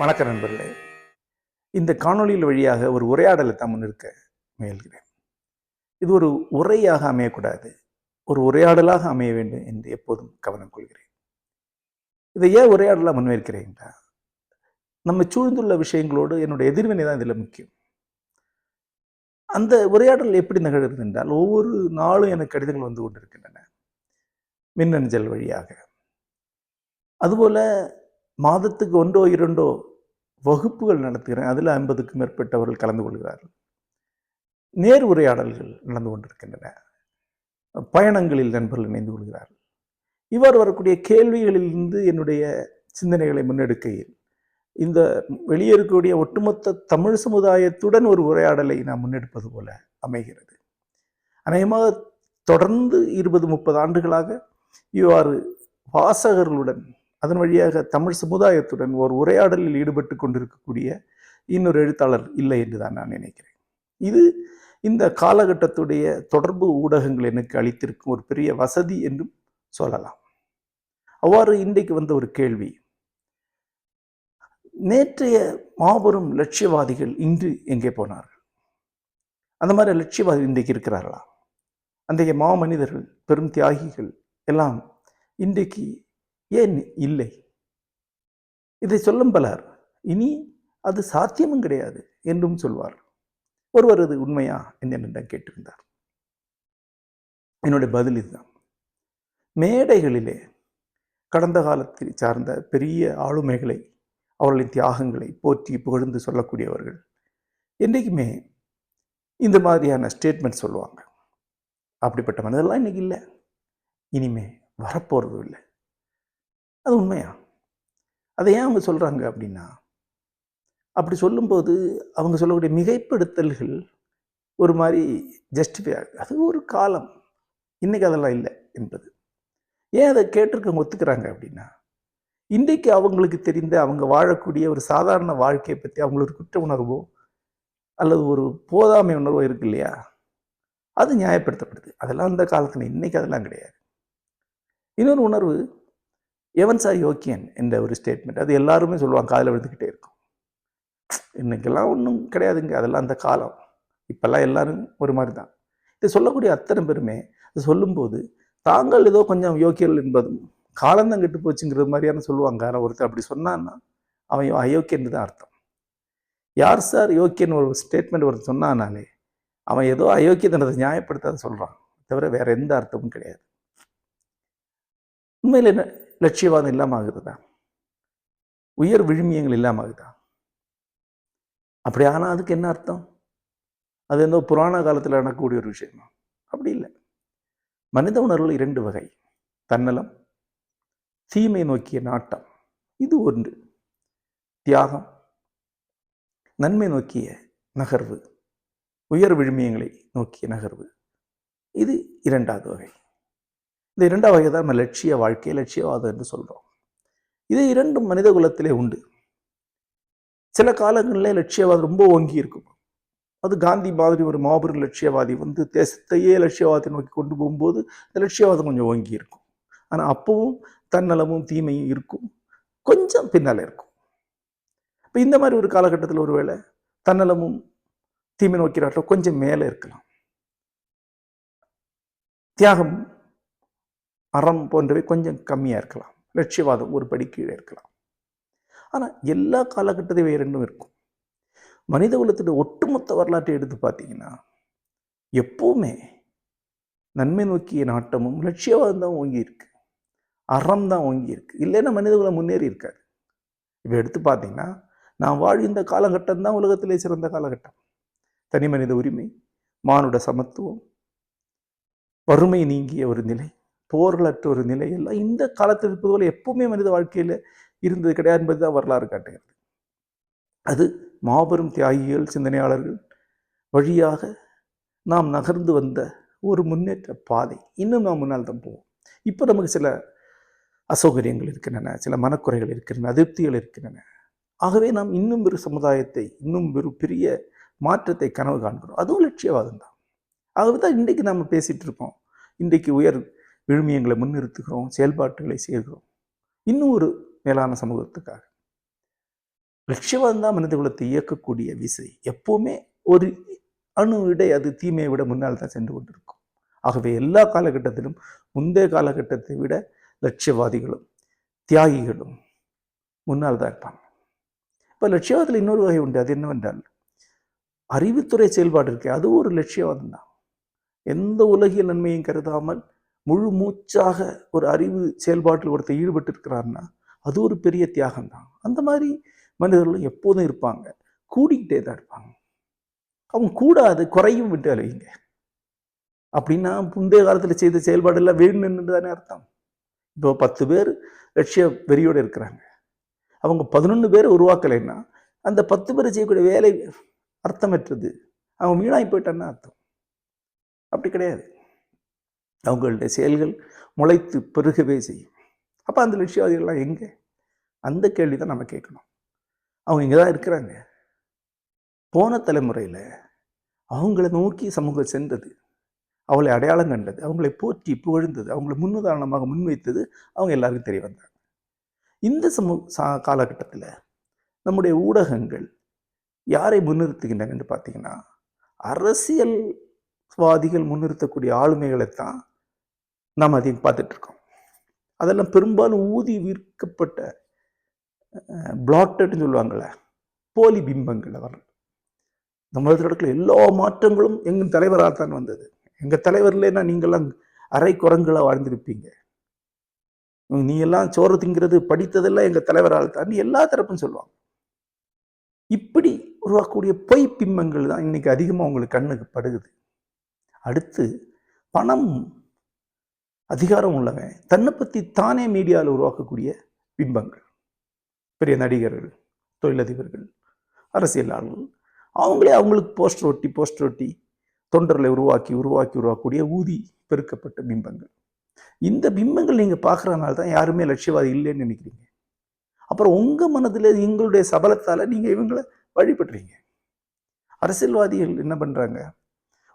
வணக்கம் நண்பர்களே. இந்த காணொளியில் வழியாக ஒரு உரையாடலை தான் முன்னிற்க முயல்கிறேன். இது ஒரு உரையாக அமையக்கூடாது. ஒரு உரையாடலாக அமைய வேண்டும் என்று எப்போதும் கவனம் கொள்கிறேன். இதை ஏன் உரையாடலாக முன்வைக்கிறேன்டா நம்ம சூழ்ந்துள்ள விஷயங்களோடு என்னுடைய எதிர்வினை தான் இதில் முக்கியம். அந்த உரையாடல் எப்படி நிகழ்கிறது என்றால் ஒவ்வொரு நாளும் எனக்கு கடிதங்கள் வந்து கொண்டிருக்கின்றன. மின்னஞ்சல் வழியாக. அதுபோல் மாதத்துக்கு ஒன்றோ இரண்டோ வகுப்புகள் நடத்துகிறேன். அதில் ஐம்பதுக்கும் மேற்பட்டவர்கள் கலந்து கொள்கிறார்கள். நேர் உரையாடல்கள் நடந்து கொண்டிருக்கின்றன. பயணங்களில் நண்பர்கள் இணைந்து கொள்கிறார்கள். இவ்வாறு வரக்கூடிய கேள்விகளிலிருந்து என்னுடைய சிந்தனைகளை முன்னெடுக்கையில் இந்த வெளியே இருக்கக்கூடிய ஒட்டுமொத்த தமிழ் சமுதாயத்துடன் ஒரு உரையாடலை நாம் முன்னெடுப்பது போல அமைகிறது. அநேகமாக தொடர்ந்து இருபது முப்பது ஆண்டுகளாக இவ்வாறு வாசகர்களுடன் அதன் வழியாக தமிழ் சமுதாயத்துடன் ஒரு உரையாடலில் ஈடுபட்டு கொண்டிருக்கக்கூடிய இன்னொரு எழுத்தாளர் இல்லை என்று தான் நான் நினைக்கிறேன். இது இந்த காலகட்டத்துடைய தொடர்பு ஊடகங்கள் எனக்கு அளித்திருக்கும் ஒரு பெரிய வசதி என்றும் சொல்லலாம். அவ்வாறு இன்றைக்கு வந்த ஒரு கேள்வி. நேற்றைய மாபெரும் லட்சியவாதிகள் இன்று எங்கே போனார்கள்? அந்த மாதிரி லட்சியவாதி இன்றைக்கு இருக்கிறார்களா? அன்றைய மாமனிதர்கள் பெரும் தியாகிகள் எல்லாம் இன்றைக்கு ஏன் இல்லை? இதை சொல்லும் பலர் இனி அது சாத்தியமும் கிடையாது என்றும் சொல்வார் ஒருவர் அது உண்மையா என்னிடம் கேட்டிருந்தார். என்னுடைய பதில் இதுதான். மேடைகளிலே கடந்த காலத்தில் சார்ந்த பெரிய ஆளுமைகளை அவர்களின் தியாகங்களை போற்றி புகழ்ந்து சொல்லக்கூடியவர்கள் என்றைக்குமே இந்த மாதிரியான ஸ்டேட்மெண்ட் சொல்லுவாங்க. அப்படிப்பட்ட மனிதர்லாம் இன்னைக்கு இல்லை. இனிமே வரப்போகிறதும் இல்லை. அது உண்மையா? அதை ஏன் அவங்க சொல்கிறாங்க அப்படின்னா அப்படி சொல்லும்போது அவங்க சொல்லக்கூடிய மிகைப்படுத்தல்கள் ஒரு மாதிரி ஜஸ்டிஃபை ஆகுது. அது ஒரு காலம். இன்றைக்கி அதெல்லாம் இல்லை என்பது. ஏன் அதை கேட்டிருக்கவங்க ஒத்துக்கிறாங்க அப்படின்னா இன்றைக்கு அவங்களுக்கு தெரிந்த அவங்க வாழக்கூடிய ஒரு சாதாரண வாழ்க்கையை பற்றி அவங்களுக்கு குற்ற உணர்வோ அல்லது ஒரு போதாமை உணர்வோ இருக்கு இல்லையா? அது நியாயப்படுத்தப்படுது. அதெல்லாம் அந்த காலத்தில். இன்றைக்கி அதெல்லாம் கிடையாது. இன்னொரு உணர்வு எவன் சார் யோக்கியன்? என்ற ஒரு ஸ்டேட்மெண்ட் அது எல்லாருமே சொல்லுவாங்க காதில் விழுந்துக்கிட்டே இருக்கும். இன்றைக்கெல்லாம் ஒன்றும் கிடையாதுங்க அதெல்லாம் அந்த காலம். இப்போல்லாம் எல்லாரும் ஒரு மாதிரி தான் இது சொல்லக்கூடிய அத்தனை பேருமே அது சொல்லும்போது தாங்கள் ஏதோ கொஞ்சம் யோக்கியர்கள் என்பதும் காலந்தான் கெட்டு போச்சுங்கிறது மாதிரியான சொல்லுவாங்க. ஆனால் ஒருத்தர் அப்படி சொன்னான்னா அவன் அயோக்கியன்னு தான் அர்த்தம். யார் சார் யோக்கியன்? ஒரு ஸ்டேட்மெண்ட் ஒருத்தர் சொன்னானாலே அவன் ஏதோ அயோக்கியத்தனத்தை நியாயப்படுத்தாத சொல்கிறான் தவிர வேறு எந்த அர்த்தமும் கிடையாது. உண்மையில் என்ன? லட்சியவாதம் இல்லாமல் ஆகுதுதா உயர் விழுமியங்கள் இல்லாமல் ஆகுதா? அப்படி ஆனால் அதுக்கு என்ன அர்த்தம்? அது எந்த புராண காலத்தில் நடக்கக்கூடிய ஒரு விஷயமா? அப்படி இல்லை. மனித உணர்வுகள் இரண்டு வகை. தன்னலம் தீமை நோக்கிய நாட்டம். இது ஒன்று. தியாகம் நன்மை நோக்கிய நகர்வு. உயர் விழுமியங்களை நோக்கிய நகர்வு. இது இரண்டாவது வகை. இந்த இரண்டாம் வகை தான் நம்ம லட்சிய வாழ்க்கை லட்சியவாதம் என்று சொல்கிறோம் இது இரண்டும் மனித குலத்திலே உண்டு. சில காலங்களில் லட்சியவாதம் ரொம்ப ஓங்கி இருக்கும். அது காந்தி மாதிரி ஒரு மாபெரும் லட்சியவாதி வந்து தேசத்தையே லட்சியவாதத்தை நோக்கி கொண்டு போகும்போது இந்த லட்சியவாதம் கொஞ்சம் ஓங்கி இருக்கும். ஆனால் அப்பவும் தன்னலமும் தீமையும் இருக்கும். கொஞ்சம் பின்னால் இருக்கும். இப்போ இந்த மாதிரி ஒரு காலகட்டத்தில் ஒருவேளை தன்னலமும் தீமை நோக்கிறாட்டம் கொஞ்சம் மேலே இருக்கலாம். தியாகம் அறம் போன்றவை கொஞ்சம் கம்மியாக இருக்கலாம். லட்சியவாதம் ஒரு படி கீழே இருக்கலாம். ஆனால் எல்லா காலகட்டத்தையும் இரண்டும் இருக்கும். மனித குலத்துடைய ஒட்டுமொத்த வரலாற்றை எடுத்து பார்த்தீங்கன்னா எப்போவுமே நன்மை நோக்கிய நாட்டமும் லட்சியவாதம் தான் ஓங்கி இருக்கு. அறம் தான் ஓங்கி இருக்கு. இல்லைன்னா மனித குலம் முன்னேறி இருக்காது. இப்போ எடுத்து பார்த்தீங்கன்னா நான் வாழ்ந்த காலகட்டம் தான் உலகத்திலே சிறந்த காலகட்டம். தனி மனித உரிமை மானுட சமத்துவம் வறுமை நீங்கிய ஒரு நிலை. போர்களற்ற ஒரு நிலை எல்லாம் இந்த காலத்தில் இருப்பது போல் எப்பவுமே மனித வாழ்க்கையில் இருந்தது கிடையாது என்பது தான் வரலாறு காட்டுகிறது. அது மாபெரும் தியாகிகள் சிந்தனையாளர்கள் வழியாக நாம் நகர்ந்து வந்த ஒரு முன்னேற்ற பாதை. இன்னும் நாம் முன்னால் தான் போவோம். இப்போ நமக்கு சில அசௌகரியங்கள் இருக்கின்றன சில மனக்குறைகள் இருக்கின்றன அதிருப்திகள் இருக்கின்றன. ஆகவே நாம் இன்னும் ஒரு சமுதாயத்தை இன்னும் ஒரு பெரிய மாற்றத்தை கனவு காண்கிறோம். அதுவும் லட்சியவாதம் தான். ஆகவே தான் இன்றைக்கு நாம் பேசிகிட்டு இருக்கோம். இன்றைக்கு உயர் விழுமியங்களை முன்னிறுத்துகிறோம் செயல்பாட்டுகளை செய்கிறோம். இன்னும் ஒரு மேலான சமூகத்துக்காக. லட்சியவாதம் தான் மனித குலத்தை இயக்கக்கூடிய விசை. எப்போவுமே ஒரு அணு விட அது தீமையை விட முன்னால் தான் சென்று கொண்டிருக்கும். ஆகவே எல்லா காலகட்டத்திலும் முந்தைய காலகட்டத்தை விட லட்சியவாதிகளும் தியாகிகளும் முன்னால் தான் இருப்பாங்க. இப்போ லட்சியவாதத்தில் இன்னொரு வகை உண்டு. அது என்னவென்றால் அறிவுத்துறை செயல்பாடு இருக்கு அது ஒரு லட்சியவாதம் தான் எந்த உலகிய நன்மையும் கருதாமல் முழு மூச்சாக ஒரு அறிவு செயல்பாட்டில் ஒருத்தர் ஈடுபட்டு இருக்கிறாருன்னா அது ஒரு பெரிய தியாகம் தான் அந்த மாதிரி மனிதர்களும் எப்போதும் இருப்பாங்க. கூடிக்கிட்டே தான் இருப்பாங்க. அவங்க கூடாது குறையும் விட்டு அலையுங்க. அப்படின்னா முந்தைய காலத்தில் செய்த செயல்பாடெல்லாம் வேணும்னு தானே அர்த்தம். இப்போ பத்து பேர் லட்சிய வெறியோடு இருக்கிறாங்க. அவங்க பதினொன்று பேர் உருவாக்கலைன்னா அந்த பத்து பேர் செய்யக்கூடிய வேலை அர்த்தமற்றது. அவங்க மீனாய் போயிட்டான்னா அர்த்தம். அப்படி கிடையாது. அவங்களுடைய செயல்கள் முளைத்து பெருகவே செய்யும். அப்போ அந்த லட்சியவாதிகள்லாம் எங்கே? அந்த கேள்வி தான் நம்ம கேட்கணும். அவங்க இங்கே தான் இருக்கிறாங்க. போன தலைமுறையில் அவங்கள நோக்கி சமூகம் சென்றது அவளை அடையாளம் கண்டது அவங்களை போற்றி புகழ்ந்தது அவங்களை முன்னுதாரணமாக முன்வைத்தது அவங்க எல்லாருக்கும் தெரிய வந்தாங்க. இந்த சமூக சா காலகட்டத்தில் நம்முடைய ஊடகங்கள் யாரை முன்னிறுத்துகின்றன பார்த்தீங்கன்னா அரசியல்வாதிகள் முன்னிறுத்தக்கூடிய ஆளுமைகளைத்தான் நாம் அதையும் பார்த்துட்ருக்கோம். அதெல்லாம் பெரும்பாலும் ஊதி விற்கப்பட்ட பிளாட்டட்னு சொல்லுவாங்கள்ல போலி பிம்பங்கள் வரும் தமிழகத்தில் நடக்கிற எல்லா மாற்றங்களும் எங்கள் தலைவராக தான் வந்தது. எங்கள் தலைவர் இல்லைன்னா நீங்கள்லாம் அரை குரங்களாக வாழ்ந்திருப்பீங்க. நீ எல்லாம் சோறு திங்கிறது படித்ததெல்லாம் எங்கள் தலைவரால் தான். எல்லா தரப்பும் சொல்லுவாங்க. இப்படி உருவாக்கக்கூடிய பொய் பிம்பங்கள் தான் இன்னைக்கு அதிகமாக உங்களுக்கு கண்ணுக்கு படுகுது. அடுத்து பணம் அதிகாரம் உள்ளவன். தன்னை பற்றி தானே மீடியாவில் உருவாக்கக்கூடிய பிம்பங்கள் பெரிய நடிகர்கள் தொழிலதிபர்கள் அரசியலாளர்கள் அவங்களே அவங்களுக்கு போஸ்டர் ஒட்டி போஸ்டர் ஒட்டி தொண்டர்களை உருவாக்கி உருவாக்கி உருவாக்கக்கூடிய ஊதி பெருக்கப்பட்ட பிம்பங்கள். இந்த பிம்பங்கள் நீங்கள் பார்க்குறதுனால தான் யாருமே லட்சியவாதி இல்லைன்னு நினைக்கிறீங்க. அப்புறம் உங்கள் மனதில் எங்களுடைய சபலத்தால் நீங்கள் இவங்களை வழிபடுறீங்க. அரசியல்வாதிகள் என்ன பண்ணுறாங்க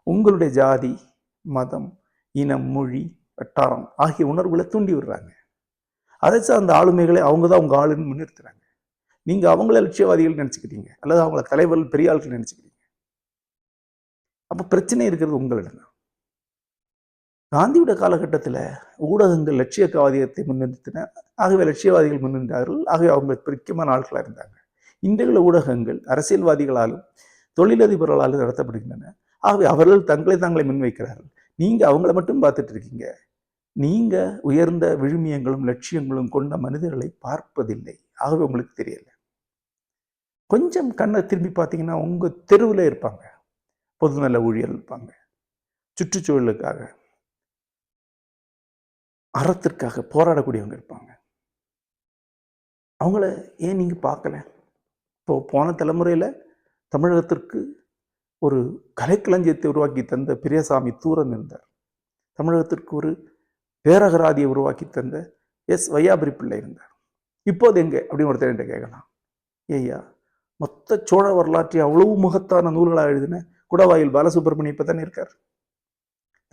உங்களுடைய ஜாதி மதம் இனம் மொழி வட்டாரம். ஆகிய உணர்வுகளை தூண்டி விடுறாங்க. அதை அந்த ஆளுமைகளை அவங்க தான் உங்கள் ஆளுன்னு முன்னிறுத்துறாங்க. நீங்கள் அவங்கள லட்சியவாதிகள் நினச்சிக்கிறீங்க அல்லது அவங்கள தலைவர்கள் பெரிய ஆட்கள் நினச்சிக்கிறீங்க அப்போ பிரச்சனை இருக்கிறது உங்களிடம் தான். காந்தியோட காலகட்டத்தில் ஊடகங்கள் லட்சியவாதியத்தை முன்னிறுத்தின ஆகவே லட்சியவாதிகள் முன்னின்றார்கள். ஆகவே அவங்க முக்கியமான ஆட்களாக இருந்தாங்க. இன்றைய ஊடகங்கள் அரசியல்வாதிகளாலும் தொழிலதிபர்களாலும் நடத்தப்படுகின்றன. ஆகவே அவர்கள் தங்களை தாங்களை முன்வைக்கிறார்கள். நீங்கள் அவங்கள மட்டும் பார்த்துட்டு இருக்கீங்க நீங்கள் உயர்ந்த விழுமியங்களும் லட்சியங்களும் கொண்ட மனிதர்களை பார்ப்பதில்லை. ஆகவே உங்களுக்கு தெரியல. கொஞ்சம் கண்ணை திரும்பி பார்த்தீங்கன்னா உங்கள் தெருவில் இருப்பாங்க. பொதுநல ஊழியர் இருப்பாங்க. சுற்றுச்சூழலுக்காக அறத்திற்காக போராடக்கூடியவங்க இருப்பாங்க. அவங்கள ஏன் நீங்கள் பார்க்கல? இப்போ போன தலைமுறையில் தமிழகத்திற்கு ஒரு கலைக்களஞ்சியத்தை உருவாக்கி தந்த பிரியசாமி தூரன் இருந்தார். தமிழகத்திற்கு ஒரு பேரகராதியை உருவாக்கி தந்த எஸ். வையாபுரி பிள்ளை இருந்தார். இப்போது எங்கே? அப்படின்னு ஒருத்தர் கேட்கலாம். ஏய்யா மொத்த சோழ வரலாற்றை அவ்வளவு முகத்தான நூல்களாக எழுதின குடவாயில் பாலசுப்ரமணியம் இப்போ தானே இருக்கார்?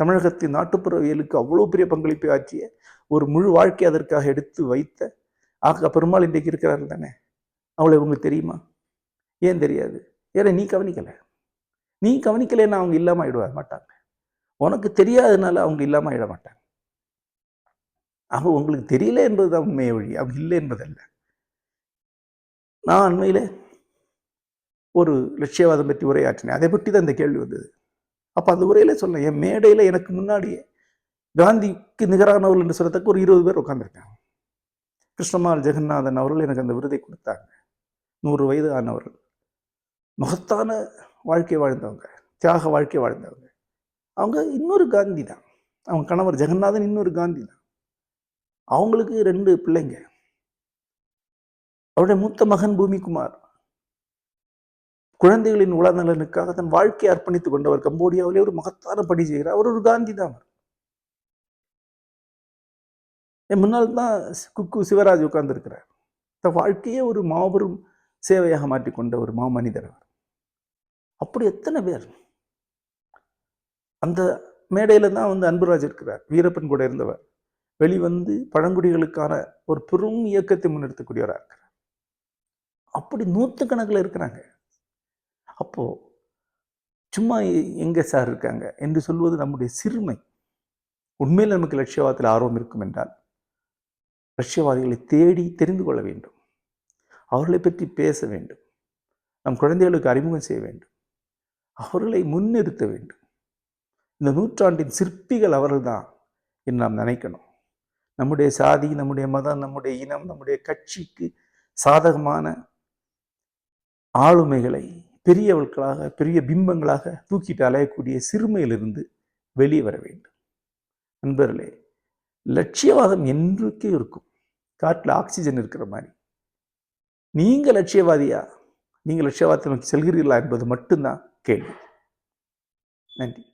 தமிழகத்தின் நாட்டுப்புறவியலுக்கு அவ்வளோ பெரிய பங்களிப்பை ஆற்றிய ஒரு முழு வாழ்க்கை அதற்காக எடுத்து வைத்த ஆக பெருமாள் இன்றைக்கு இருக்கிறார்கள் தானே? அவளை உங்களுக்கு தெரியுமா? ஏன் தெரியாது? ஏன்னா நீ கவனிக்கலை. நீ கவனிக்கலைன்னா அவங்க இல்லாமல் ஆயிடுவா மாட்டாங்க. உனக்கு தெரியாததுனால அவங்க இல்லாமல் ஆகிட மாட்டாங்க. ஆக உங்களுக்கு தெரியல என்பதுதான் உண்மையை வழி அவங்க இல்லை என்பதல்ல. நான் அண்மையில் ஒரு லட்சியவாதம் பற்றி உரையாற்றினேன். அதை பற்றி தான் இந்த கேள்வி வந்தது. அப்போ அந்த உரையில சொன்னேன் என் மேடையில் எனக்கு முன்னாடியே காந்திக்கு நிகரானவர்கள் என்று சொல்லத்தக்க ஒரு இருபது பேர் உட்காந்துருக்காங்க கிருஷ்ணமால் ஜெகநாதன் அவர்கள் எனக்கு அந்த விருதை கொடுத்தாங்க. நூறு வயது ஆனவர்கள். மகத்தான வாழ்க்கை வாழ்ந்தவங்க தியாக வாழ்க்கை வாழ்ந்தவங்க. அவங்க இன்னொரு காந்தி தான். அவங்க கணவர் ஜெகநாதன் இன்னொரு காந்தி தான். அவங்களுக்கு ரெண்டு பிள்ளைங்க. அவருடைய மூத்த மகன் பூமிகுமார். குழந்தைகளின் உலநலனுக்காக தன் வாழ்க்கையை அர்ப்பணித்துக் கொண்டவர். கம்போடியாவிலே ஒரு மகத்தான பணி செய்கிறார். அவர் ஒரு காந்தி தான் அவர். என் முன்னால் தான் குக்கு சிவராஜ் உட்கார்ந்துருக்கிறார். தன் வாழ்க்கையே ஒரு மாபெரும் சேவையாக மாற்றிக்கொண்ட ஒரு மாமனிதர் அவர். அப்படி எத்தனை பேர்? அந்த மேடையில் தான் வந்து அன்புராஜ் இருக்கிறார் வீரப்பன் கூட இருந்தவர். வெளிவந்து பழங்குடிகளுக்கான ஒரு பெரும் இயக்கத்தை முன்னெடுத்தக்கூடியவராக இருக்கிறார். அப்படி நூற்றுக்கணக்கில் இருக்கிறாங்க. அப்போது சும்மா எ- சார் இருக்காங்க என்று சொல்வது நம்முடைய சிறுமை. உண்மையில் நமக்கு லட்சியவாதத்தில் ஆர்வம் இருக்கும் என்றால் லட்சியவாதிகளை தேடி தெரிந்து கொள்ள வேண்டும். அவர்களை பற்றி பேச வேண்டும். நம் குழந்தைகளுக்கு அறிமுகம் செய்ய வேண்டும். அவர்களை முன்னிறுத்த வேண்டும். இந்த நூற்றாண்டின் சிற்பிகள் அவர்கள்தான் என்று நாம் நினைக்கணும். நம்முடைய சாதி நம்முடைய மதம் நம்முடைய இனம் நம்முடைய கட்சிக்கு சாதகமான ஆளுமைகளை பெரியவர்களாக பெரிய பிம்பங்களாக தூக்கிட்டு அலையக்கூடிய சிறுமையிலிருந்து வெளியே வர வேண்டும். நண்பர்களே லட்சியவாதம் என்றுக்கே இருக்கும். காட்டில் ஆக்சிஜன் இருக்கிற மாதிரி. நீங்கள் லட்சியவாதியா? நீங்கள் லட்சியவாதத்தை நோக்கி செல்கிறீர்களா என்பது மட்டும்தான். கேள்வி நன்றி